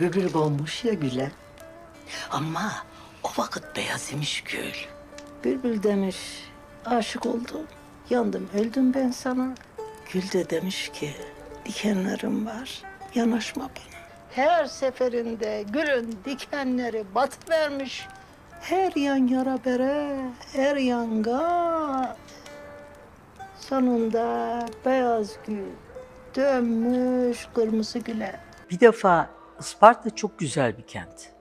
bülbül konmuş ya güle. Ama o vakit beyaz imiş gül. Bülbül demiş, aşık oldum, yandım, öldüm ben sana. Gül de demiş ki, dikenlerim var, yanaşma bana. Her seferinde gülün dikenleri batıvermiş. Her yan yara bere, her yan gat. Sonunda beyaz gül dönmüş kırmızı güle. Bir defa Isparta çok güzel bir kent.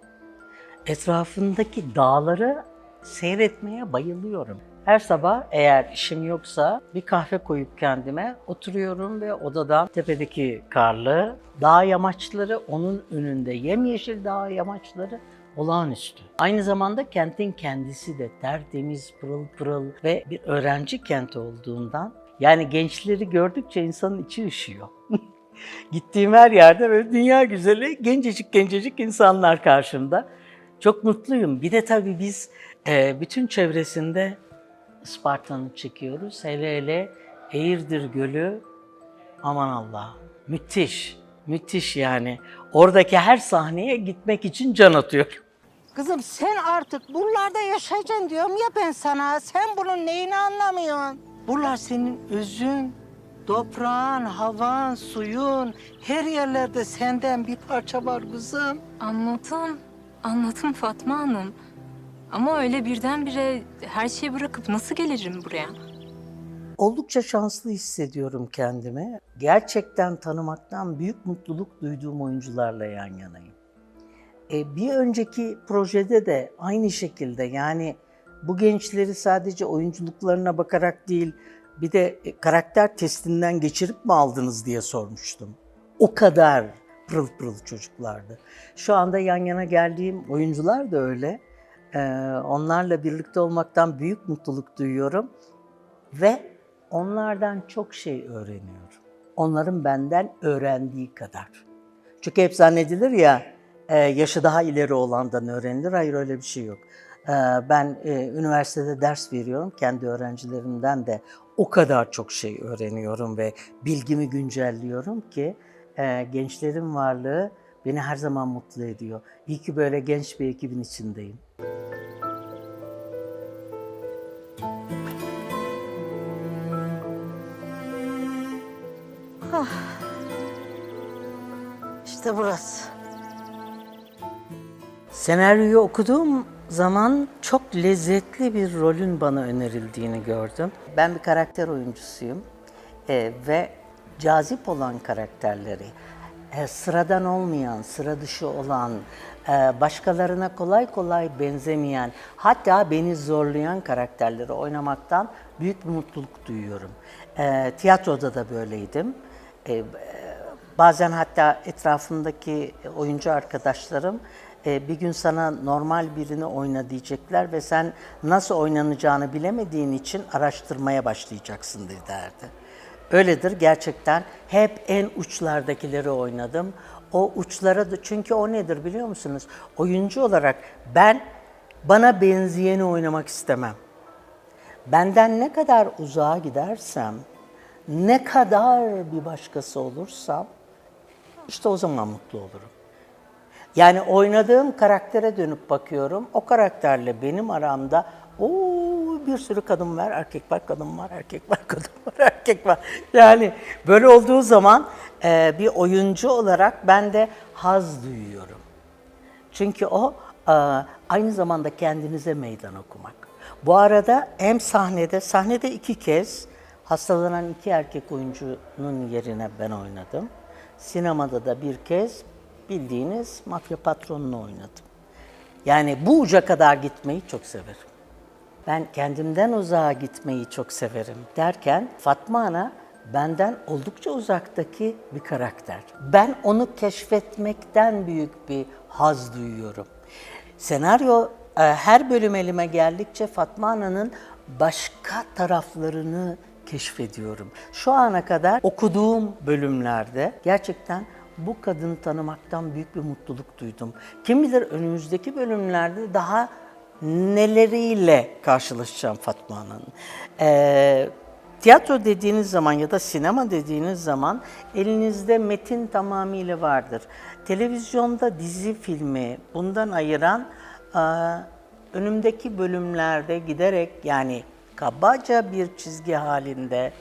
Etrafındaki dağları seyretmeye bayılıyorum. Her sabah eğer işim yoksa bir kahve koyup kendime oturuyorum ve odadan tepedeki karlı dağ yamaçları onun önünde yemyeşil dağ yamaçları olağanüstü. Aynı zamanda kentin kendisi de tertemiz, pırıl pırıl ve bir öğrenci kenti olduğundan yani gençleri gördükçe insanın içi üşüyor. Gittiğim her yerde böyle dünya güzeli gencecik gencecik insanlar karşımda. Çok mutluyum. Bir de tabii biz e, bütün çevresinde Isparta'nı çekiyoruz. Hele hele Eğirdir Gölü aman Allah müthiş, müthiş yani. Oradaki her sahneye gitmek için can atıyorum. Kızım sen artık buralarda yaşayacaksın diyorum ya ben sana. Sen bunun neyini anlamıyorsun? Buralar senin özün, toprağın, havan, suyun. Her yerlerde senden bir parça var kızım. Anladım. Anladım Fatma Hanım. Ama öyle birdenbire her şeyi bırakıp nasıl gelirim buraya? Oldukça şanslı hissediyorum kendimi. Gerçekten tanımaktan büyük mutluluk duyduğum oyuncularla yan yanayım. E, bir önceki projede de aynı şekilde yani bu gençleri sadece oyunculuklarına bakarak değil bir de e, karakter testinden geçirip mi aldınız diye sormuştum. O kadar pırıl pırıl çocuklardı. Şu anda yan yana geldiğim oyuncular da öyle. E, onlarla birlikte olmaktan büyük mutluluk duyuyorum ve onlardan çok şey öğreniyorum. Onların benden öğrendiği kadar. Çünkü hep zannedilir ya e, yaşı daha ileri olandan öğrenilir. Hayır öyle bir şey yok. E, Ben e, üniversitede ders veriyorum. Kendi öğrencilerimden de o kadar çok şey öğreniyorum ve bilgimi güncelliyorum ki e, gençlerin varlığı beni her zaman mutlu ediyor. İyi ki böyle genç bir ekibin içindeyim. İşte burası. Senaryoyu okuduğum zaman çok lezzetli bir rolün bana önerildiğini gördüm. Ben bir karakter oyuncusuyum Ee, ve cazip olan karakterleri, e, sıradan olmayan, sıra dışı olan, e, başkalarına kolay kolay benzemeyen, hatta beni zorlayan karakterleri oynamaktan büyük bir mutluluk duyuyorum. E, tiyatroda da böyleydim. E, Bazen hatta etrafımdaki oyuncu arkadaşlarım e, bir gün sana normal birini oyna diyecekler ve sen nasıl oynanacağını bilemediğin için araştırmaya başlayacaksın derdi. Öyledir gerçekten. Hep en uçlardakileri oynadım. O uçlara da çünkü o nedir biliyor musunuz? Oyuncu olarak ben bana benzeyeni oynamak istemem. Benden ne kadar uzağa gidersem, ne kadar bir başkası olursam işte o zaman mutlu olurum. Yani oynadığım karaktere dönüp bakıyorum. O karakterle benim aramda o bir sürü kadın var, erkek var, kadın var, erkek var, kadın var, erkek var. Yani böyle olduğu zaman e, bir oyuncu olarak ben de haz duyuyorum. Çünkü o e, aynı zamanda kendinize meydan okumak. Bu arada hem sahnede, sahnede iki kez hastalanan iki erkek oyuncunun yerine ben oynadım. Sinemada da bir kez bildiğiniz mafya patronunu oynadım. Yani bu uca kadar gitmeyi çok severim. Ben kendimden uzağa gitmeyi çok severim derken Fatma Ana benden oldukça uzaktaki bir karakter. Ben onu keşfetmekten büyük bir haz duyuyorum. Senaryo e, her bölüm elime geldikçe Fatma Ana'nın başka taraflarını keşfediyorum. Şu ana kadar okuduğum bölümlerde gerçekten bu kadını tanımaktan büyük bir mutluluk duydum. Kim bilir önümüzdeki bölümlerde daha neleriyle karşılaşacağım Fatma Ana'nın. Ee, tiyatro dediğiniz zaman ya da sinema dediğiniz zaman elinizde metin tamamıyla vardır. Televizyonda dizi filmi bundan ayıran e, önümdeki bölümlerde giderek yani kabaca bir çizgi halinde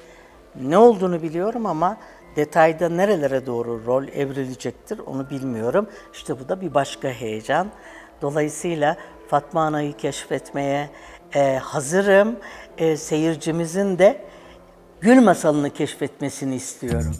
ne olduğunu biliyorum ama detayda nerelere doğru rol evrilecektir onu bilmiyorum. İşte bu da bir başka heyecan. Dolayısıyla Fatma Ana'yı keşfetmeye e, hazırım. E, seyircimizin de Gül Masalı'nı keşfetmesini istiyorum.